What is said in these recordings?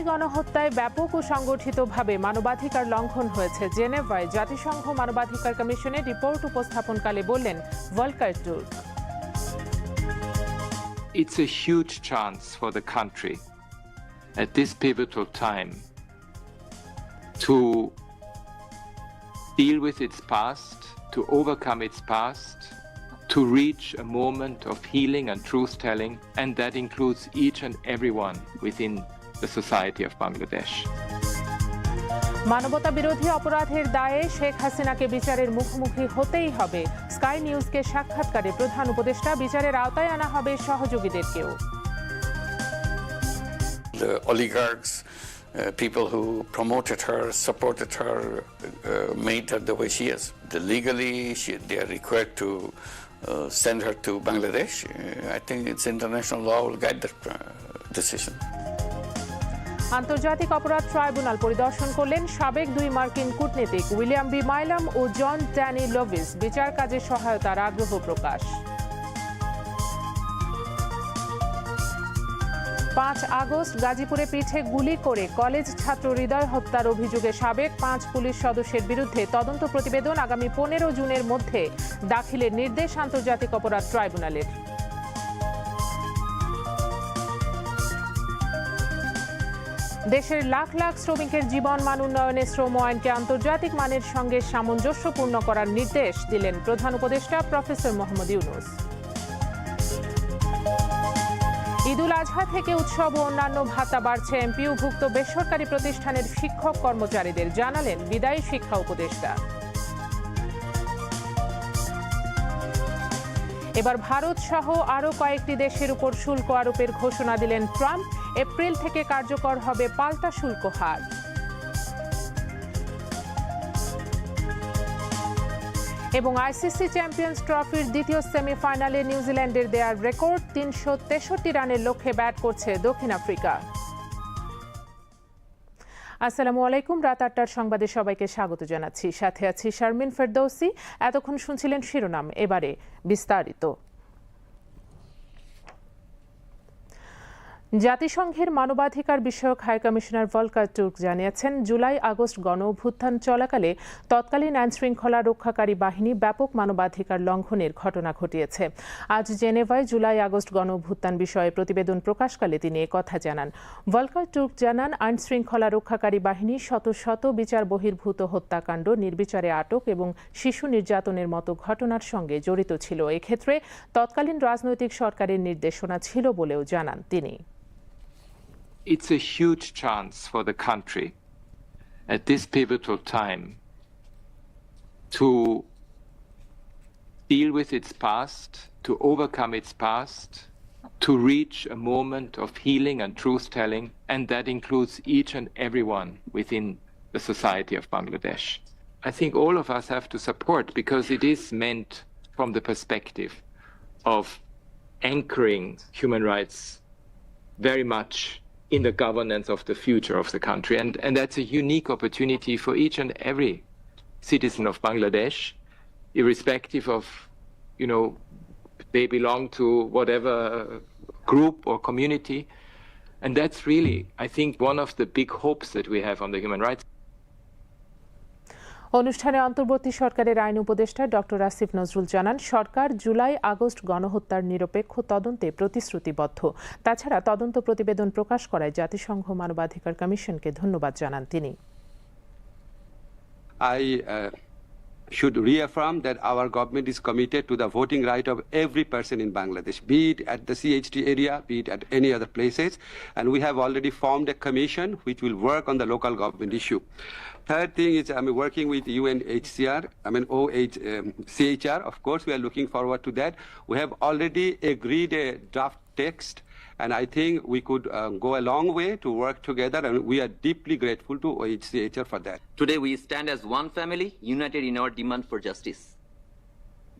জুলাই গণহত্যায় ব্যাপক ও সংগঠিতভাবে মানবাধিকার লঙ্ঘন হয়েছে জেনেভায় জাতিসংঘ মানবাধিকার কমিশনের রিপোর্ট উপস্থাপনকালে বললেন Volker Turk It's a huge chance for the country at this pivotal time to deal with its past, to overcome its past, to reach a moment of healing and truth telling, and that includes each and everyone within the society of Bangladesh. মানবতা বিরোধী অপরাধের দায়ে শেখ হাসিনাকে বিচারের মুখোমুখি হতেই হবে sky নিউজকে সাক্ষাৎকারে প্রধান উপদেষ্টা বিচারের আওতায় আনা হবে সহযোগীদেরকেও the oligarchs, uh, people who promoted her, supported her, uh, made her the way she is. The legally, she, they are required to uh, send her to Bangladesh. Uh, I think it's international law will guide that uh, decision. আন্তর্জাতিক অপরাধ tribunal পরিদর্শন করলেন সাবেক দুই মার্কিন কূটনীতিক William B Milam ও John Danny লোভিস। বিচার কাজে সহায়তার আগ্রহ প্রকাশ। পাঁচ আগস্ট গাজীপুরে পিঠে গুলি করে কলেজ ছাত্র হৃদয় হত্যার অভিযোগে সাবেক পাঁচ পুলিশ সদস্যের বিরুদ্ধে তদন্ত প্রতিবেদন আগামী পনেরো জুনের মধ্যে দাখিলের নির্দেশ আন্তর্জাতিক অপরাধ ট্রাইব্যুনালের। দেশের লাখ লাখ শ্রমিকের জীবন মান উন্নয়নে শ্রম আইনকে আন্তর্জাতিক মানের সঙ্গে সামঞ্জস্যপূর্ণ করার নির্দেশ দিলেন প্রধান উপদেষ্টা প্রফেসর মোহাম্মদ ইউনুস। ঈদুল আজহা থেকে উৎসব ও অন্যান্য ভাতা বাড়ছে এমপিওভুক্ত বেসরকারি প্রতিষ্ঠানের শিক্ষক কর্মচারীদের জানালেন বিদায়ী শিক্ষা উপদেষ্টা। এবার ভারত সহ আরও কয়েকটি দেশের উপর শুল্ক আরোপের ঘোষণা দিলেন ট্রাম্প। এপ্রিল থেকে কার্যকর হবে পাল্টা শুল্ক হার। এবং আইসিসি চ্যাম্পিয়ন্স ট্রফির দ্বিতীয় সেমিফাইনালে নিউজিল্যান্ডের দেয়ার রেকর্ড তিনশো তেষট্টি রানের লক্ষ্যে ব্যাট করছে দক্ষিণ আফ্রিকা। আসসালামু আলাইকুম, রাত আটটার সংবাদে সবাইকে স্বাগত জানাচ্ছি। সাথে আছি শারমিন ফেরদৌসি। এতক্ষণ শুনছিলেন শিরোনাম, এবারে বিস্তারিত। জাতিসংঘের মানবাধিকার বিষয়ক হাই কমিশনার ভলকার তুর্ক জানিয়েছেন, জুলাই আগস্ট গণ অভ্যুত্থান চলাকালে তৎকালীন আইন শৃঙ্খলা রক্ষাকারী বাহিনী ব্যাপক মানবাধিকার লঙ্ঘনের ঘটনা ঘটিয়েছে। আজ জেনেভায় জুলাই আগস্ট গণ অভ্যুত্থান বিষয়ে প্রতিবেদন প্রকাশকালে তিনি কথা জানান। ভলকার তুর্ক জানান আইন শৃঙ্খলা রক্ষাকারী বাহিনী শত শত বিচার বহির্ভূত হত্যাকাণ্ড, নির্বিচারে আটক এবং শিশু নির্যাতনের মতো ঘটনার সঙ্গে জড়িত ছিল। এক্ষেত্রে তৎকালীন রাজনৈতিক সরকারের নির্দেশনা ছিল বলেও জানান তিনি। It's a huge chance for the country at this pivotal time to deal with its past, to overcome its past, to reach a moment of healing and truth telling, and that includes each and everyone within the society of Bangladesh. I think all of us have to support because it is meant from the perspective of anchoring human rights very much in the governance of the future of the country. And, and that's a unique opportunity for each and every citizen of Bangladesh, irrespective of, you know, they belong to whatever group or community. And that's really, I think, one of the big hopes that we have on the human rights. অনুষ্ঠানে অন্তর্বর্তী সরকারের আইন উপদেষ্টা doctor Asif Nazrul জানান সরকার July August গণহত্যার নিরপেক্ষ তদন্তে প্রতিশ্রুতিবদ্ধ তাছাড়া তদন্ত প্রতিবেদন প্রকাশ করায় জাতিসংঘ মানবাধিকার কমিশনকে ধন্যবাদ জানান তিনি I uh, should reaffirm that our government is committed to the voting right of every person in Bangladesh, be it at the CHT area, be it at any other places. And we have already formed a commission which will work on the local government issue. Third thing is I'm working with UNHCR, I mean OH, um, of course, we are looking forward to that. We have already agreed a draft text and I think we could uh, go a long way to work together, and we are deeply grateful to OHCHR for that. Today we stand as one family, united in our demand for justice.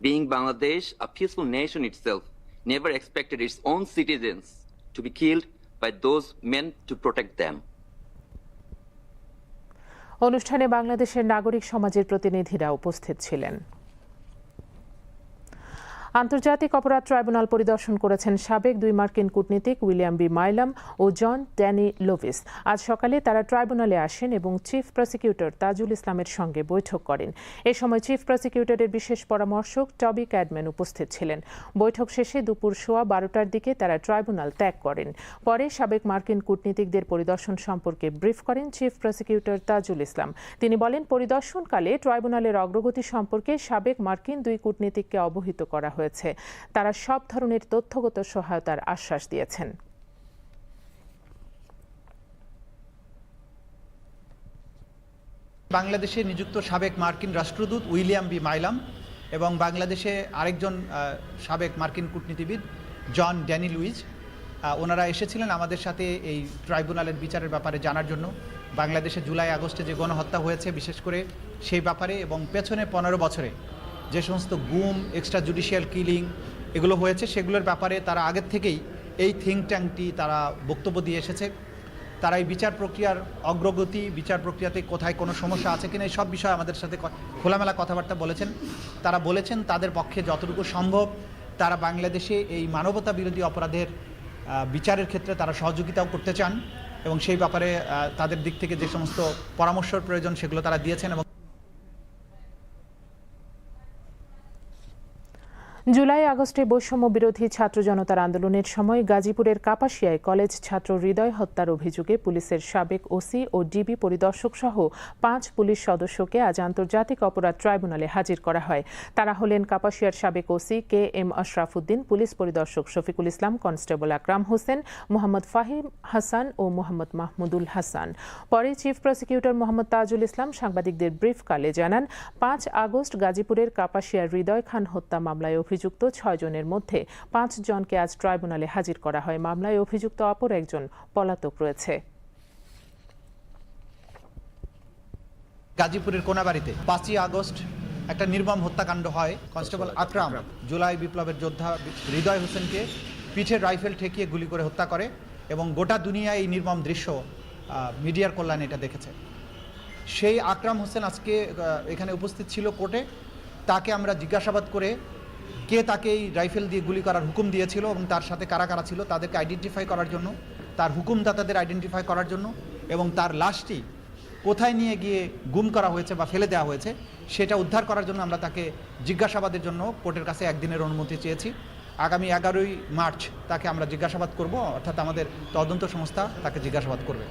Being Bangladesh, a peaceful nation itself, never expected its own citizens to be killed by those meant to protect them. অনুষ্ঠানে বাংলাদেশের নাগরিক সমাজের প্রতিনিধিরা উপস্থিত ছিলেন। আন্তর্জাতিক অপরাধ tribunal পরিদর্শন করেছেন সাবেক দুই মার্কিন কূটনীতিক উইলিয়াম বি মাইলাম ও জন ড্যানি লোভিস। আজ সকালে তারা ট্রাইব্যুনালে আসেন এবং চিফ প্রসিকিউটর তাজুল ইসলামের সঙ্গে বৈঠক করেন। এ সময় চিফ প্রসিকিউটরের বিশেষ পরামর্শক টবি ক্যাডম্যান উপস্থিত ছিলেন। বৈঠক শেষে দুপুর সোয়া বারোটার দিকে তারা ট্রাইব্যুনাল ত্যাগ করেন। পরে সাবেক মার্কিন কূটনীতিকদের পরিদর্শন সম্পর্কে ব্রিফ করেন চিফ প্রসিকিউটর তাজুল ইসলাম। তিনি বলেন, পরিদর্শনকালে ট্রাইব্যুনালের অগ্রগতি সম্পর্কে সাবেক মার্কিন দুই কূটনীতিককে অবহিত করা হয়েছে। তারা সব ধরনের তথ্যগত সহায়তার আশ্বাস দিয়েছেন। বাংলাদেশে নিযুক্ত সাবেক মার্কিন রাষ্ট্রদূত উইলিয়াম বি মাইলাম এবং বাংলাদেশে আরেকজন সাবেক মার্কিন কূটনীতিবিদ জন ড্যানি লুইজ ওনারা এসেছিলেন আমাদের সাথে এই ট্রাইব্যুনালের বিচারের ব্যাপারে জানার জন্য। বাংলাদেশে জুলাই আগস্টে যে গণহত্যা হয়েছে, বিশেষ করে সেই ব্যাপারে এবং পেছনে পনেরো বছরে যে সমস্ত গুম এক্সট্রা জুডিশিয়াল কিলিং এগুলো হয়েছে, সেগুলোর ব্যাপারে তারা আগের থেকেই এই থিঙ্ক ট্যাঙ্কটি তারা বক্তব্য দিয়ে এসেছে। তারা এই বিচার প্রক্রিয়ার অগ্রগতি, বিচার প্রক্রিয়াতে কোথায় কোনো সমস্যা আছে কিনা, এই সব বিষয়ে আমাদের সাথে খোলামেলা কথাবার্তা বলেছেন। তারা বলেছেন, তাদের পক্ষে যতটুকু সম্ভব তারা বাংলাদেশে এই মানবতা বিরোধী অপরাধের বিচারের ক্ষেত্রে তারা সহযোগিতাও করতে চান এবং সেই ব্যাপারে তাদের দিক থেকে যে সমস্ত পরামর্শের প্রয়োজন সেগুলো তারা দিয়েছেন এবং জুলাই আগস্টে বৈষম্য বিরোধী ছাত্র জনতার আন্দোলনের সময় গাজীপুরের কাপাসিয়ায় কলেজ ছাত্র হৃদয় হত্যার অভিযোগে পুলিশের সাবেক ওসি ও ডিবি পরিদর্শক সহ পাঁচ পুলিশ সদস্যকে আজ আন্তর্জাতিক অপরাধ ট্রাইব্যুনালে হাজির করা হয়। তারা হলেন কাপাসিয়ার সাবেক OC K M Ashrafuddin, police পরিদর্শক শফিকুল ইসলাম, কনস্টেবল আকরাম হোসেন, মোহাম্মদ ফাহিম হাসান ও মোহাম্মদ মাহমুদুল হাসান। পরে চিফ প্রসিকিউটর মোহাম্মদ তাজুল ইসলাম সাংবাদিকদের ব্রিফকালে জানান, পাঁচ আগস্ট গাজীপুরের কাপাসিয়ার হৃদয় খান হত্যা মামলায় অভিযুক্ত ছয় জনের মধ্যে পাঁচ জনকে আজ ট্রাইব্যুনালে হাজির করা হয়। মামলায় অভিযুক্ত অপর একজন পলাতক রয়েছে। গাজীপুরের কোনাবাড়িতে পাঁচই আগস্ট একটা নির্মম হত্যাকাণ্ড হয়। কনস্টেবল আকরাম জুলাই বিপ্লবের যোদ্ধা হৃদয় হোসেনকে পিঠে রাইফেল ঠেকিয়ে গুলি করে হত্যা করে এবং গোটা দুনিয়ায় এই নির্মম দৃশ্য মিডিয়ার কল্যাণে এটা দেখেছে। সেই আকরাম হোসেন আজকে এখানে উপস্থিত ছিল কোর্টে। তাকে আমরা জিজ্ঞাসাবাদ করে কে তাকে এই রাইফেল দিয়ে গুলি করার হুকুম দিয়েছিল এবং তার সাথে কারা কারা ছিল তাদেরকে আইডেন্টিফাই করার জন্য, তার হুকুমদাতাদের আইডেন্টিফাই করার জন্য এবং তার লাশটি কোথায় নিয়ে গিয়ে গুম করা হয়েছে বা ফেলে দেওয়া হয়েছে, সেটা উদ্ধার করার জন্য আমরা তাকে জিজ্ঞাসাবাদের জন্য কোর্টের কাছে একদিনের অনুমতি চেয়েছি। আগামী এগারোই মার্চ তাকে আমরা জিজ্ঞাসাবাদ করব, অর্থাৎ আমাদের তদন্ত সংস্থা তাকে জিজ্ঞাসাবাদ করবে।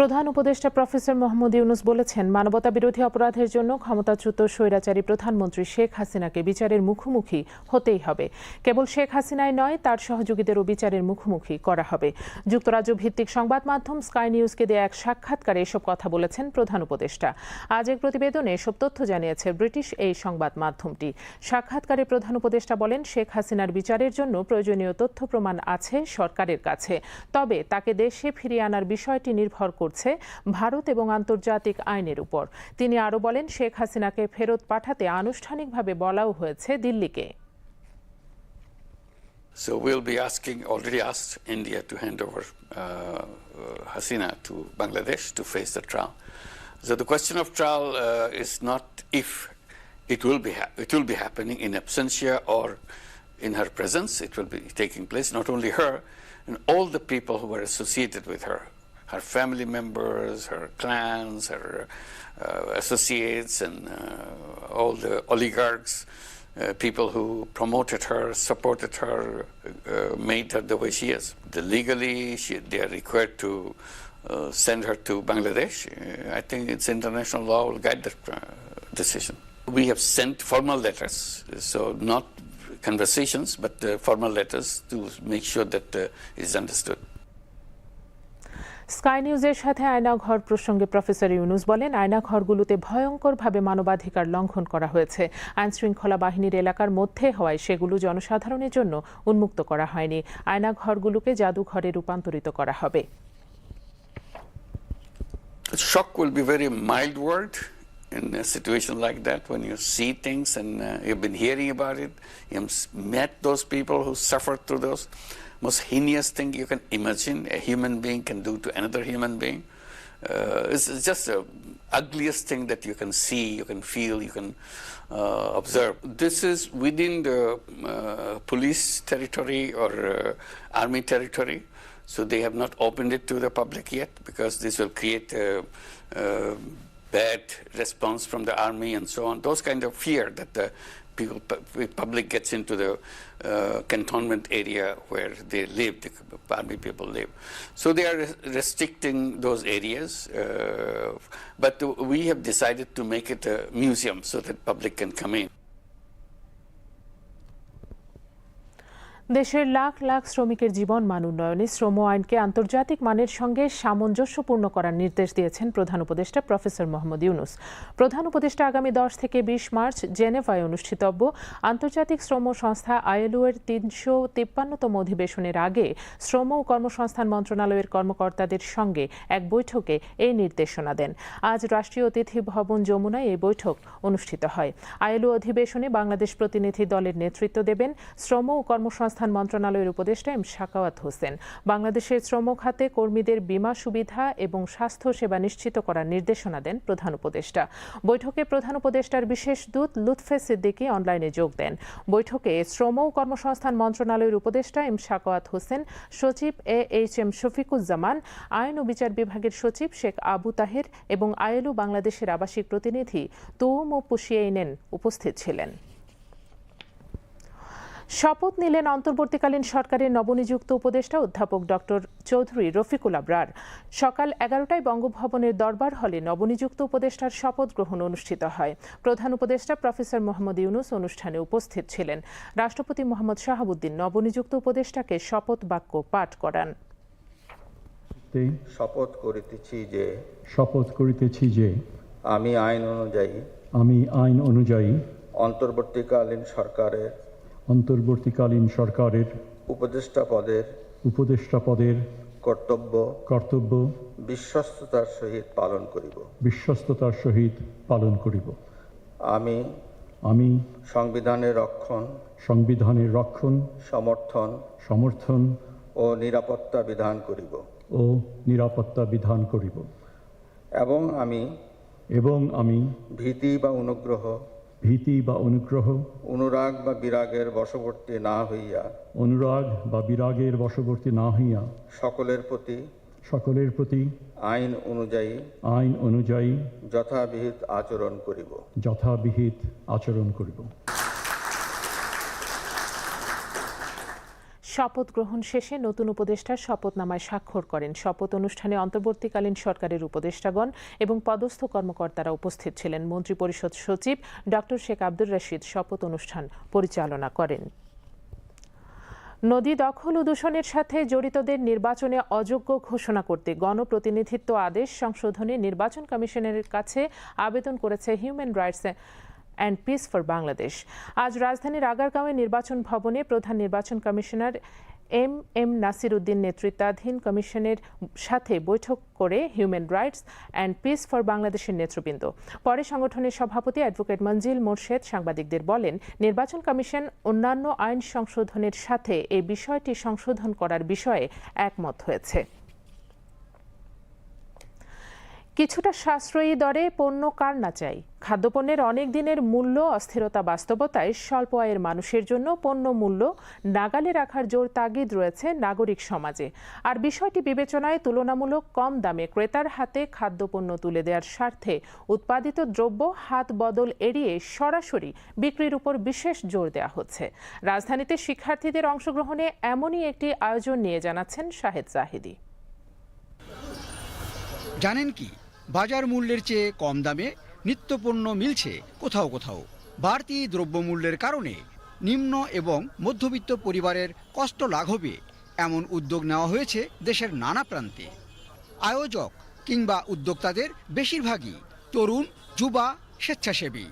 প্রধান উপদেষ্টা প্রফেসর মোহাম্মদ ইউনুস বলেছেন, মানবতা বিরোধী অপরাধের জন্য ক্ষমতাচ্যুত স্বৈরাচারী প্রধানমন্ত্রী শেখ হাসিনাকে বিচারের মুখোমুখি হতেই হবে। কেবল শেখ হাসিনাই নয়, তার সহযোগীদেরও বিচারের মুখোমুখি করা হবে। যুক্তরাজ্য ভিত্তিক সংবাদ মাধ্যম স্কাই নিউজকে দেয়া এক সাক্ষাৎকারে এসব কথা বলেছেন প্রধান উপদেষ্টা। আজ এক প্রতিবেদনে এসব তথ্য জানিয়েছে ব্রিটিশ এই সংবাদ মাধ্যমটি। সাক্ষাৎকারে প্রধান উপদেষ্টা বলেন, শেখ হাসিনার বিচারের জন্য প্রয়োজনীয় তথ্য প্রমাণ আছে সরকারের কাছে। তবে তাকে দেশে ফিরিয়ে আনার বিষয়টি নির্ভর করছে ভারত এবং আন্তর্জাতিক আইনের উপর তিনি আরও বলেন শেখ হাসিনাকে ফেরত পাঠাতে আনুষ্ঠানিকভাবে বলাও হয়েছে দিল্লিকে So we'll be asking, already asked India to hand over uh, uh, Hasina to Bangladesh to face the trial. So the question of trial uh, is not if it will be it will be happening in absentia or in her presence. It will be taking place. Not only her, and all the people who were associated with her, her family members, her clans, her uh, associates, and uh, all the oligarchs uh, people who promoted her, supported her, uh, made her the way she is. The legally, she, they are required to uh, send her to Bangladesh. Uh, I think it's international law will guide that decision. We have sent formal letters, so not conversations, but formal letters to make sure that is understood. Sky নিউজের সাথে আয়না ঘর প্রসঙ্গে professor Yunus বলেন আয়না ঘরগুলোতে ভয়ঙ্করভাবে মানবাধিকার লঙ্ঘন করা হয়েছে আইন শৃঙ্খলা বাহিনীর এলাকার মধ্যে হওয়ায় সেগুলো জনসাধারণের জন্য উন্মুক্ত করা হয়নি আয়না ঘরগুলোকে জাদুঘরে রূপান্তরিত করা হবে Shock will be very mild word in a situation like that when you see things and uh, you've been hearing about it. You've met those people who suffered through those most heinous thing you can imagine a human being can do to another human being. Uh, it's, just the ugliest thing that you can see, you can feel, you can uh, observe. This is within the uh, police territory or uh, army territory, so they have not opened it to the public yet because this will create bad response from the army and so on. Those kind of fear that the people, public gets into the uh, cantonment area where they live, the army people live. So they are restricting those areas, uh, but we have decided to make it a museum so that public can come in. দেশের লাখ লাখ শ্রমিকের জীবন মান উন্নয়নে শ্রম আইনকে আন্তর্জাতিক মানের সঙ্গে সামঞ্জস্যপূর্ণ করার নির্দেশ দিয়েছেন প্রধান উপদেষ্টা প্রফেসর মোহাম্মদ ইউনুস। প্রধান উপদেষ্টা আগামী দশ থেকে বিশ মার্চ জেনেভায় অনুষ্ঠিতব্য। আন্তর্জাতিক শ্রম সংস্থা আইএলও এর তিনশো তিপ্পান্নতম অধিবেশনের আগে শ্রম ও কর্মসংস্থান মন্ত্রণালয়ের কর্মকর্তাদের সঙ্গে এক বৈঠকে এই নির্দেশনা দেন। আজ রাষ্ট্রীয় অতিথি ভবন যমুনায় এই বৈঠক অনুষ্ঠিত হয়। আইএলও অধিবেশনে বাংলাদেশ প্রতিনিধি দলের নেতৃত্ব দেবেন। শ্রম ও কর্মসংস্থান মন্ত্রণালয়ের উপদেষ্টা এম শাকাওয়াত হোসেন। বাংলাদেশের শ্রম খাতে কর্মীদের বীমা সুবিধা এবং স্বাস্থ্য সেবা নিশ্চিত করার নির্দেশনা দেন প্রধান উপদেষ্টা। বৈঠকে প্রধান উপদেষ্টার বিশেষ দূত লুৎফে সিদ্দিকী অনলাইনে যোগ দেন। বৈঠকে শ্রম ও কর্মসংস্থান মন্ত্রণালয়ের উপদেষ্টা এম শাকাওয়াত হোসেন, সচিব এ এইচ এম শফিকুজ্জামান, আইন ও বিচার বিভাগের সচিব শেখ আবু তাহের এবং আইএলও বাংলাদেশের আবাসিক প্রতিনিধি তুম ও পুশিয়েইনেন উপস্থিত ছিলেন। শপথ নিলেন অন্তর্বর্তীকালীন সরকারের নবনিযুক্ত উপদেষ্টা অধ্যাপক ডক্টর চৌধুরী রফিকুল আবরার। সকাল এগারোটায় বঙ্গভবনের দরবার হলে নবনিযুক্ত উপদেষ্টার শপথ গ্রহণ অনুষ্ঠিত হয়। প্রধান উপদেষ্টা প্রফেসর মোহাম্মদ ইউনুস অনুষ্ঠানে উপস্থিত ছিলেন। রাষ্ট্রপতি মোহাম্মদ শাহাবুদ্দিন নবনিযুক্ত উপদেষ্টাকে শপথ বাক্য পাঠ করান। শপথ করিতেছি যে শপথ করিতেছি যে আমি আইন অনুযায়ী আমি আইন অনুযায়ী অন্তর্বর্তীকালীন সরকারের অন্তর্বর্তীকালীন সরকারের উপদেষ্টা পদের উপদেষ্টা পদের কর্তব্য কর্তব্য বিশ্বস্ততার সহিত পালন করিব। বিশ্বস্ততার সহিত পালন করিব। আমি আমি সংবিধানের রক্ষণ সংবিধানের রক্ষণ সমর্থন সমর্থন ও নিরাপত্তা বিধান করিব। ও নিরাপত্তা বিধান করিব। এবং আমি এবং আমি ভীতি বা অনুগ্রহ ভীতি বা অনুগ্রহ অনুরাগ বা বিরাগের বশবর্তী না হইয়া অনুরাগ বা বিরাগের বশবর্তী না হইয়া সকলের প্রতি সকলের প্রতি আইন অনুযায়ী আইন অনুযায়ী যথাবিহিত আচরণ করিব। যথাবিহিত আচরণ করিব। শপথ গ্রহণ শেষে নতুন উপদেষ্টার শপথনামায় স্বাক্ষর করেন। শপথ অনুষ্ঠানে অন্তর্বর্তীকালীন সরকারের উপদেষ্টাগণ এবং পদস্থ কর্মকর্তারা উপস্থিত ছিলেন। মন্ত্রিপরিষদ সচিব ডক্টর শেখ আব্দুর রশিদ শপথ অনুষ্ঠান পরিচালনা করেন। নদী দখল ও দূষণের সাথে জড়িতদের নির্বাচনে অযোগ্য ঘোষণা করতে গণপ্রতিনিধিত্ব আদেশ সংশোধনে নির্বাচন কমিশনের কাছে আবেদন করেছে human rights and peace for Bangladesh আজ রাজধানীর আগারগাঁওয়ে নির্বাচন ভবনে প্রধান নির্বাচন commissioner M M Nasir Uddin নেতৃত্বাধীন কমিশনের সাথে বৈঠক করে human rights and peace for বাংলাদেশের নেতৃবৃন্দ। পরে সংগঠনের সভাপতি অ্যাডভোকেট মঞ্জিল মোর্শেদ সাংবাদিকদের বলেন, নির্বাচন কমিশন অন্যান্য আইন সংশোধনের সাথে এই বিষয়টি সংশোধন করার বিষয়ে একমত হয়েছে। কিছুটা সাশ্রয়ী দরে পণ্য কার না চাই? খাদ্যপণ্যের অনেক দিনের মূল্য, অস্থিরতা, বাস্তবতায় স্বল্প আয়ের মানুষের জন্য পণ্য মূল্য নাগালে রাখার জোর তাগিদ রয়েছে নাগরিক সমাজে। আর বিষয়টি বিবেচনায় তুলনামূলক কম দামে ক্রেতার হাতে খাদ্যপণ্য তুলে দেওয়ার স্বার্থে উৎপাদিত দ্রব্য হাত বদল এড়িয়ে সরাসরি বিক্রির উপর বিশেষ জোর দেওয়া হচ্ছে। রাজধানীতে শিক্ষার্থীদের অংশগ্রহণে এমনই একটি আয়োজন নিয়ে জানাচ্ছেন শাহেদ জাহিদি। জানেন কি? বাজার মূল্যের চেয়ে কম দামে নিত্যপণ্য মিলছে কোথাও কোথাও। বাড়তি দ্রব্যমূল্যের কারণে নিম্ন এবং মধ্যবিত্ত পরিবারের কষ্ট লাঘবে, এমন উদ্যোগ নেওয়া হয়েছে দেশের নানা প্রান্তে। আয়োজক কিংবা উদ্যোক্তাদের বেশিরভাগই তরুণ, যুবা, স্বেচ্ছাসেবী।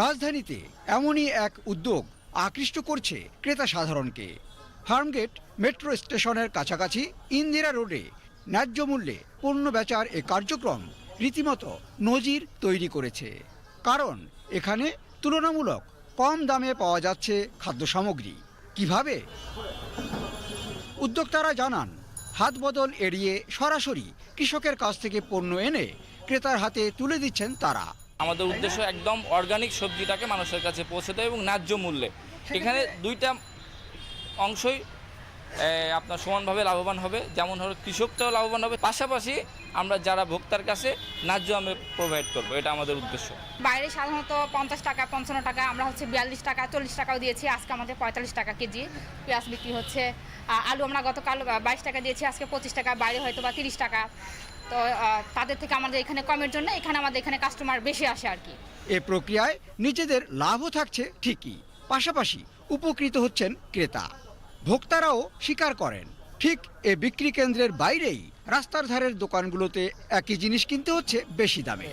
রাজধানীতে এমনই এক উদ্যোগ আকৃষ্ট করছে ক্রেতা সাধারণকে। ফার্মগেট মেট্রো স্টেশনের কাছাকাছি ইন্দিরা রোডে ন্যায্য মূল্যে পণ্য বেচার এ কার্যক্রম রীতিমতো নজির তৈরি করেছে। কারণ এখানে তুলনামূলক কম দামে পাওয়া যাচ্ছে খাদ্য সামগ্রী। কীভাবে? উদ্যোক্তারা জানান হাত বদল এড়িয়ে সরাসরি কৃষকের কাছ থেকে পণ্য এনে ক্রেতার হাতে তুলে দিচ্ছেন তারা। আমাদের উদ্দেশ্য একদম অর্গানিক সবজিটাকে মানুষের কাছে পৌঁছে দেয় এবং ন্যায্য মূল্যে। এখানে দুইটা অংশই আপনার সমানভাবে লাভবান হবে যেমন হলো কৃষকটাও লাভবান হবে। পাশাপাশি আমরা যারা ভোক্তার কাছে ন্যায্য আমি প্রোভাইড করব এটা আমাদের উদ্দেশ্য। বাইরে সাধারণত পঞ্চাশ টাকা পঞ্চান্ন টাকা আমরা হচ্ছে বিয়াল্লিশ টাকা চল্লিশ টাকাও দিয়েছি আজকে আমাদের পঁয়তাল্লিশ টাকা কেজি। পেঁয়াজ বিক্রি হচ্ছে আলু আমরা গতকাল বাইশ টাকা দিয়েছি আজকে পঁচিশ টাকা বাইরে হয়তো বা তিরিশ টাকা। তো তাদের থেকে আমাদের এখানে কমের জন্য এখানে আমাদের এখানে কাস্টমার বেশি আসে আর কি। এ প্রক্রিয়ায় নিজেদের লাভও থাকছে ঠিকই পাশাপাশি উপকৃত হচ্ছেন ক্রেতা। ভোক্তারাও স্বীকার করেন। ঠিক এ বিক্রি কেন্দ্রের বাইরেই রাস্তার ধারের দোকানগুলোতে একই জিনিস কিনতে হচ্ছে বেশি দামে।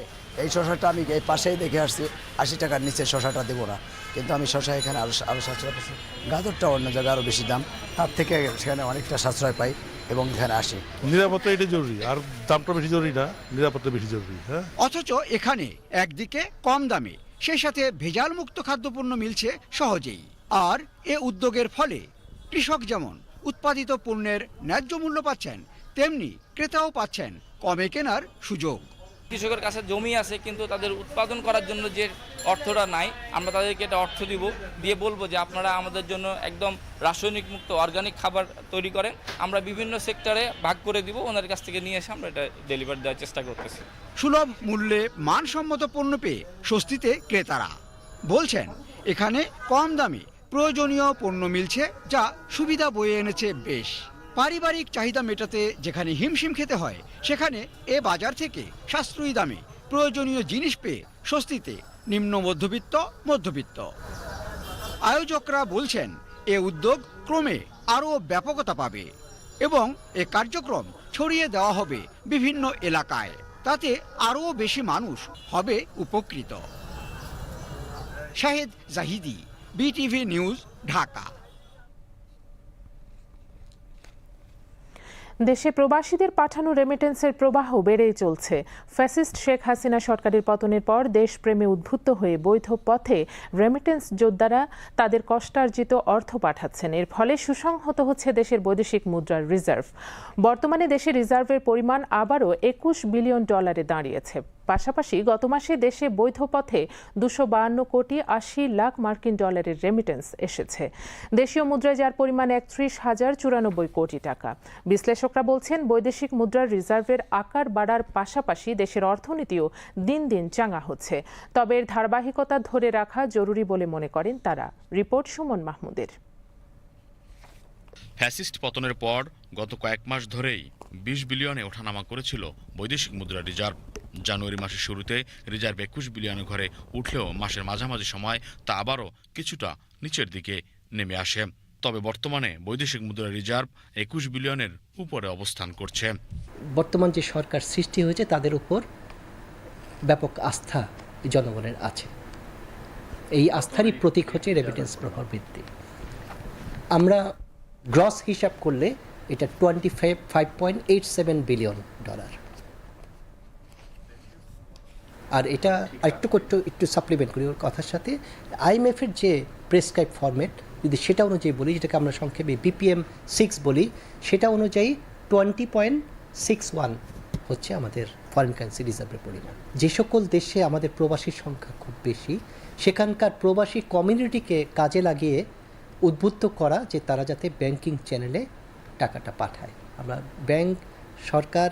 এই শশাটা আমি এই পাশেই দেখে আসছি আশি টাকার নিচে শশাটা দেবো না। কিন্তু আমি শশা এখানে আরও আরও সাশ্রয় পাচ্ছি। গাজরটা অন্য জায়গায় আরও বেশি দাম। তার থেকে সেখানে অনেকটা সাশ্রয় পাই এবং এখানে আসি। নিরাপত্তা এটা জরুরি আর দামটা বেশি জরুরি না নিরাপত্তা বেশি জরুরি হ্যাঁ? অথচ এখানে একদিকে কম দামে সেই সাথে ভেজাল মুক্ত খাদ্যপণ্য মিলছে সহজেই। আর এ উদ্যোগের ফলে কৃষক যেমন উৎপাদিত পণ্যের ন্যায্য মূল্য পাচ্ছেন তেমনি ক্রেতাও পাচ্ছেন কমে কেনার সুযোগ। কৃষকের কাছে জমি আছে কিন্তু তাদের উৎপাদন করার জন্য যে অর্থটা নাই আমরা তাদেরকে এটা অর্থ দিব দিয়ে বলব যে আপনারা আমাদের জন্য একদম রাসায়নিক মুক্ত অর্গানিক খাবার তৈরি করেন আমরা বিভিন্ন সেক্টরে ভাগ করে দিব ওনার কাছ থেকে নিয়ে এসে আমরা এটা ডেলিভারি দেওয়ার চেষ্টা করতেছি। সুলভ মূল্যে মানসম্মত পণ্য পেয়ে স্বস্তিতে ক্রেতারা। বলছেন এখানে কম দামে প্রয়োজনীয় পণ্য মিলছে, যা সুবিধা বয়ে এনেছে বেশ। পারিবারিক চাহিদা মেটাতে যেখানে হিমশিম খেতে হয়, সেখানে এ বাজার থেকে সাশ্রয়ী দামে প্রয়োজনীয় জিনিস পেয়ে স্বস্তিতে নিম্ন মধ্যবিত্ত মধ্যবিত্ত। আয়োজকরা বলছেন, এ উদ্যোগ ক্রমে আরও ব্যাপকতা পাবে এবং এ কার্যক্রম ছড়িয়ে দেওয়া হবে বিভিন্ন এলাকায়। তাতে আরও বেশি মানুষ হবে উপকৃত। শাহেদ জাহিদি বিটিভি নিউজ ঢাকা দেশে প্রবাসীদের পাঠানো রেমিটেন্সের প্রবাহ বেড়েই চলছে। ফ্যাসিস্ট শেখ হাসিনা সরকারের পতনের পর দেশপ্রেমে উদ্বুদ্ধ হয়ে বৈধ পথে রেমিটেন্স যোদ্ধারা তাদের কষ্টার্জিত অর্থ পাঠাচ্ছেন। এর ফলে সুসংহত হচ্ছে দেশের বৈদেশিক মুদ্রার রিজার্ভ বর্তমানে দেশের রিজার্ভের পরিমাণ আবারও একুশ বিলিয়ন ডলারে দাঁড়িয়েছে। পাশাপাশি গত মাসে দেশে বৈধ পথে দুশো বাহান্ন কোটি আশি লাখ মার্কিন ডলারের রেমিটেন্স এসেছে। দেশীয় মুদ্রায় যার পরিমাণ একত্রিশ হাজার চুরানব্বই কোটি টাকা। বিশ্লেষকরা বলছেন, বৈদেশিক মুদ্রার রিজার্ভের আকার বাড়ার পাশাপাশি দেশের অর্থনীতিও দিন দিন চাঙ্গা হচ্ছে। তবে এর ধারাবাহিকতা ধরে রাখা জরুরি বলে মনে করেন তারা। রিপোর্ট সুমন মাহমুদের। ফ্যাসিস্ট পতনের পর গত কয়েক মাস ধরেই বিশ বিলিয়নে ওঠানামা করেছিল বৈদেশিক মুদ্রা রিজার্ভ। জানুয়ারি মাসের শুরুতে রিজার্ভ একুশ বিলিয়নে ঘরে উঠলেও মাসের মাঝামাঝি সময় তা আবারও কিছুটা নিচের দিকে নেমে আসে। তবে বর্তমানে বৈদেশিক মুদ্রা রিজার্ভ একুশ বিলিয়নের উপরে অবস্থান করছে। বর্তমান যে সরকার সৃষ্টি হয়েছে, তাদের উপর ব্যাপক আস্থা জনগণের আছে। এই আস্থারই প্রতীক হচ্ছে রেমিটেন্স প্রভাব বৃদ্ধি আমরা গ্রস হিসাব করলে এটা twenty five five point eight seven billion dollar আর এটা একটু করতে, একটু সাপ্লিমেন্ট করি ওর কথার সাথে। আইএমএফের যে প্রেসক্রাইব ফরম্যাট যদি সেটা অনুযায়ী বলি, যেটাকে আমরা সংক্ষেপে বিপিএম সিক্স বলি, সেটা অনুযায়ী টোয়েন্টি পয়েন্ট সিক্স ওয়ান হচ্ছে আমাদের ফরেন কারেন্সি রিজার্ভের পরিমাণ। যে সকল দেশে আমাদের প্রবাসীর সংখ্যা খুব বেশি, সেখানকার প্রবাসী কমিউনিটিকে কাজে লাগিয়ে উদ্বুদ্ধ করা যে তারা যাতে ব্যাংকিং চ্যানেলে টাকাটা পাঠায়। আমরা ব্যাংক, সরকার,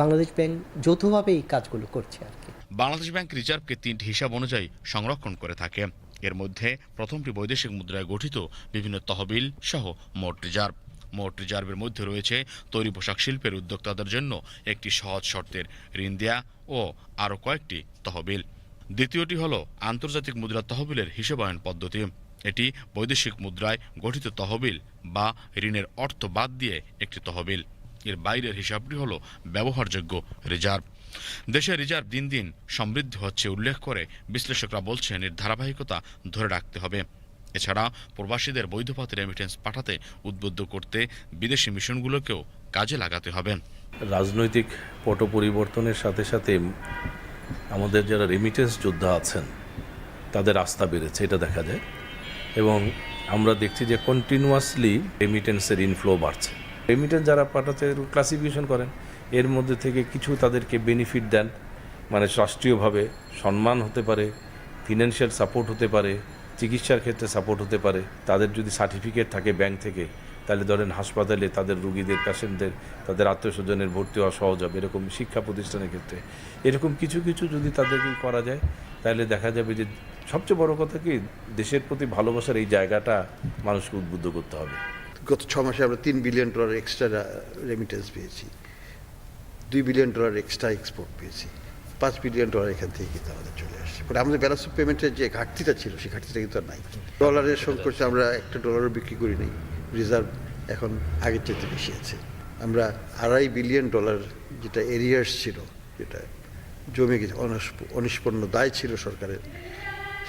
বাংলাদেশ ব্যাংক যৌথভাবে এই কাজগুলো করছে আর কি। বাংলাদেশ ব্যাংক রিজার্ভকে তিনটি হিসাব অনুযায়ী সংরক্ষণ করে থাকে। এর মধ্যে প্রথমটি বৈদেশিক মুদ্রায় গঠিত, বিভিন্ন তহবিল সহ মোট রিজার্ভ। মোট রিজার্ভের মধ্যে রয়েছে তৈরি পোশাক শিল্পের উদ্যোক্তাদের জন্য একটি সহজ শর্তের ঋণ দেয়া ও আরও কয়েকটি তহবিল। দ্বিতীয়টি হল আন্তর্জাতিক মুদ্রা তহবিলের হিসাবায়ন পদ্ধতি। এটি বৈদেশিক মুদ্রায় গঠিত তহবিল বা ঋণের অর্থ বাদ দিয়ে একটি তহবিল। এর বাইরের হিসাবটি হল ব্যবহারযোগ্য রিজার্ভ। দেশের রিজার্ভ দিন দিন সমৃদ্ধ হচ্ছে উল্লেখ করে বিশ্লেষকরা বলছেন, এর ধারাবাহিকতা ধরে রাখতে হবে। এছাড়া প্রবাসীদের বৈধ পথে রেমিটেন্স পাঠাতে উদ্বুদ্ধ করতে বিদেশি মিশনগুলোকেও কাজে লাগাতে হবে। রাজনৈতিক পট পরিবর্তনের সাথে সাথে আমাদের যারা রেমিটেন্স যোদ্ধা আছেন, তাদের আস্থা বেড়েছে। এটা দেখা যায়। এবং আমরা দেখছি যে কন্টিনিউয়াসলি রেমিটেন্সের ইনফ্লো বাড়ছে। রেমিটেন্স যারা পাঠাচ্ছে ক্লাসিফিকেশন করেন, এর মধ্যে থেকে কিছু তাদেরকে বেনিফিট দেন। মানে রাষ্ট্রীয়ভাবে সম্মান হতে পারে ফিনান্সিয়াল সাপোর্ট হতে পারে, চিকিৎসার ক্ষেত্রে সাপোর্ট হতে পারে। তাদের যদি সার্টিফিকেট থাকে ব্যাংক থেকে, তাহলে ধরেন হাসপাতালে তাদের রুগীদের পেশেন্টদের তাদের আত্মীয় স্বজনের ভর্তি হওয়া সহজ হবে, এরকম শিক্ষা প্রতিষ্ঠানের ক্ষেত্রে। এরকম কিছু কিছু যদি তাদেরকে করা যায়, তাহলে দেখা যাবে যে সবচেয়ে বড় কথা কি, দেশের প্রতি ভালোবাসার এই জায়গাটা মানুষকে উদ্বুদ্ধ করতে হবে। গত ছ মাসে আমরা তিন বিলিয়ন ডলার এক্সট্রা রেমিটেন্স পেয়েছি। দুই বিলিয়ন ডলার এক্সট্রা এক্সপোর্ট পেয়েছি। পাঁচ বিলিয়ন ডলার এখান থেকে কিন্তু আমাদের চলে আসছে। ফলে আমাদের ব্যালেন্স অফ পেমেন্টের যে ঘাটতিটা ছিল সেই ঘাটতিটা কিন্তু আর নাই। ডলারের সংকটে আমরা একটা ডলারও বিক্রি করি নাই। রিজার্ভ এখন আগের চাইতে বেশি আছে। আমরা আড়াই বিলিয়ন ডলার যেটা এরিয়ার্স ছিল, যেটা জমে গেছে অনিষ্পন্ন দায় ছিল সরকারের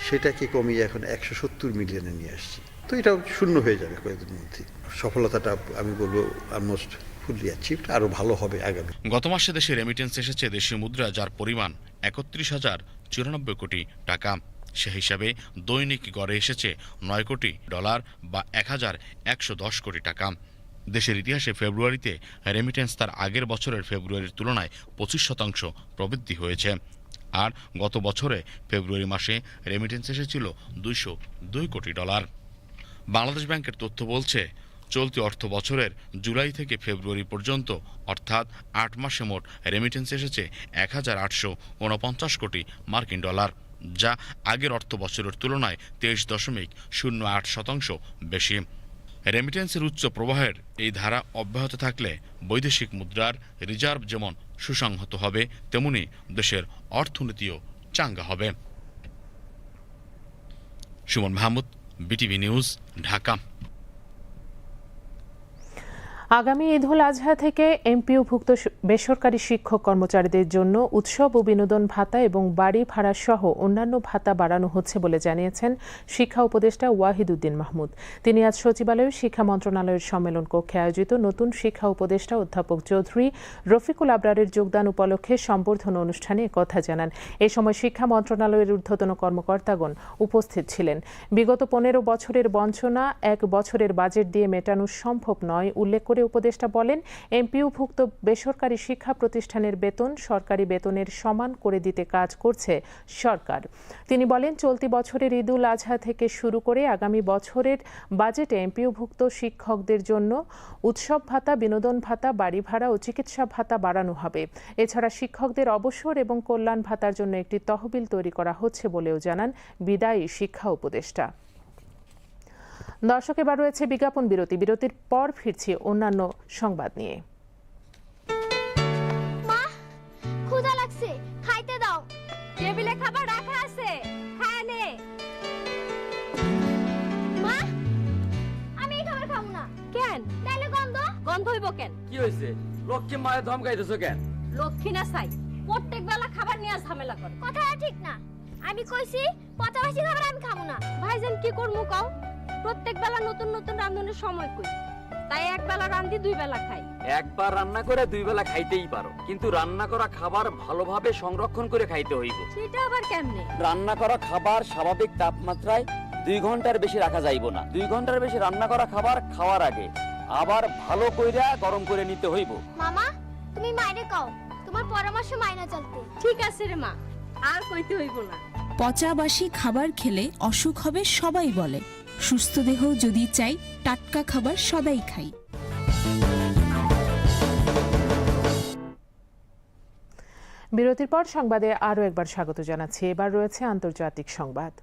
সেটাকে কমিয়ে এখন একশো সত্তর মিলিয়নে নিয়ে আসছি? তো এটা শূন্য হয়ে যাবে কয়েকদিন মধ্যে। সফলতাটা আমি বলব অলমোস্ট ফুললি অ্যাচিভড আরও ভালো হবে আগামী। গত মাসে দেশে রেমিটেন্স এসেছে দেশীয় মুদ্রা, যার পরিমাণ একত্রিশ হাজার চুরানব্বই কোটি টাকা। সে হিসাবে দৈনিক গড়ে এসেছে নয় কোটি ডলার বা এক হাজার একশো দশ কোটি টাকা। দেশের ইতিহাসে ফেব্রুয়ারিতে রেমিটেন্স তার আগের বছরের ফেব্রুয়ারির তুলনায় পঁচিশ শতাংশ প্রবৃদ্ধি হয়েছে। আর গত বছরে ফেব্রুয়ারি মাসে রেমিটেন্স এসেছিল দুইশো দুই কোটি ডলার। বাংলাদেশ ব্যাংকের তথ্য বলছে, চলতি অর্থ বছরের জুলাই থেকে ফেব্রুয়ারি পর্যন্ত, অর্থাৎ আট মাসে মোট রেমিটেন্স এসেছে এক হাজার আটশো উনপঞ্চাশ কোটি মার্কিন ডলার, যা আগের অর্থ বছরের তুলনায় তেইশ দশমিক শূন্য আট শতাংশ বেশি। রেমিটেন্সের উচ্চ প্রবাহের এই ধারা অব্যাহত থাকলে বৈদেশিক মুদ্রার রিজার্ভ যেমন সুসংহত হবে তেমনি দেশের অর্থনীতিও চাঙ্গা হবে। Suman Mahmud BTV news Dhaka. আগামী ঈদুল আজহা থেকে এমপিওভুক্ত বেসরকারি শিক্ষক কর্মচারীদের জন্য উৎসব ও বিনোদন ভাতা এবং বাড়ি ভাড়া সহ অন্যান্য ভাতা বাড়ানো হচ্ছে বলে জানিয়েছেন শিক্ষা উপদেষ্টা ওয়াহিদুদ্দিন মাহমুদ। তিনি আজ সচিবালয়ে শিক্ষা মন্ত্রণালয়ের সম্মেলন কক্ষে আয়োজিত নতুন শিক্ষা উপদেষ্টা অধ্যাপক চৌধুরী রফিকুল আবরারের যোগদান উপলক্ষে সম্বর্ধনা অনুষ্ঠানে কথা জানান। এ সময় শিক্ষা মন্ত্রণালয়ের ঊর্ধ্বতন কর্মকর্তাগণ উপস্থিত ছিলেন। বিগত পনেরো বছরের বঞ্চনা এক বছরের বাজেট দিয়ে মেটানো সম্ভব নয়, উল্লেখ করে উপদেষ্টা বলেন এমপিওভুক্ত বেসরকারি শিক্ষা প্রতিষ্ঠানের বেতন সরকারি বেতনের সমান করে দিতে কাজ করছে সরকার। তিনি বলেন, চলতি বছরের ঈদুল আজহা থেকে শুরু করে আগামী বছরের বাজেটে এমপিওভুক্ত শিক্ষকদের জন্য উৎসব ভাতা, বিনোদন ভাতা, বাড়ি ভাড়া ও চিকিৎসা ভাতা বাড়ানো হবে। এছাড়া শিক্ষকদের অবসর এবং কল্যাণ ভাতার জন্য একটি তহবিল তৈরি করা হচ্ছে বলেও জানান বিদায়ী শিক্ষা উপদেষ্টা। দর্শক এবার রয়েছে বিজ্ঞাপন বিরতি। বিরতির পর ফিরছি অন্যান্য সংবাদ নিয়ে। মা ক্ষুধা লাগছে। খাইতে দাও। টেবিলে খাবার রাখা আছে। খায় নে। মা আমি এই খাবার খাব না। কেন? তাইলে গন্ধ? গন্ধ হইব কেন? কি হয়েছে লক্ষ্মী মায়ের ধমকাইতেছো কেন? লক্ষ্মী না চাই প্রত্যেক বেলা খাবার নিয়ে ঝামেলা করে। কথাটা ঠিক না। আমি কইছি পচাবাসি খাবার আমি খাব না। ভাইজান কি করমু কও? প্রত্যেক বেলা নতুন নতুন রান্ধনের সময় কই তাই এক বেলা রান্ধি দুই বেলা খাই। একবার রান্না করে দুই বেলা খাইতেই পারো। কিন্তু রান্না করা খাবার ভালোভাবে সংরক্ষণ করে খাইতে হইব। সেটা আবার কেমনে? রান্না করা খাবার স্বাভাবিক তাপমাত্রায় দুই ঘণ্টার বেশি রাখা যাইব না। দুই ঘণ্টার বেশি রান্না করা খাবার খাওয়ার আগে আবার ভালো কইরা গরম করে নিতে হইব। মামা তুমি মাইরে কও তোমার পরামর্শ মাইনা চলতে। ঠিক আছে রে মা আর কইতে হইব না। পচাবাসি খাবার খেলে অসুখ হবে সবাই বলে। সুস্থ দেহ যদি চাই, টাটকা খাবার সদাই খাই। বিরতির পর সংবাদে আরও একবার স্বাগত জানাচ্ছি। এবার রয়েছে আন্তর্জাতিক সংবাদ।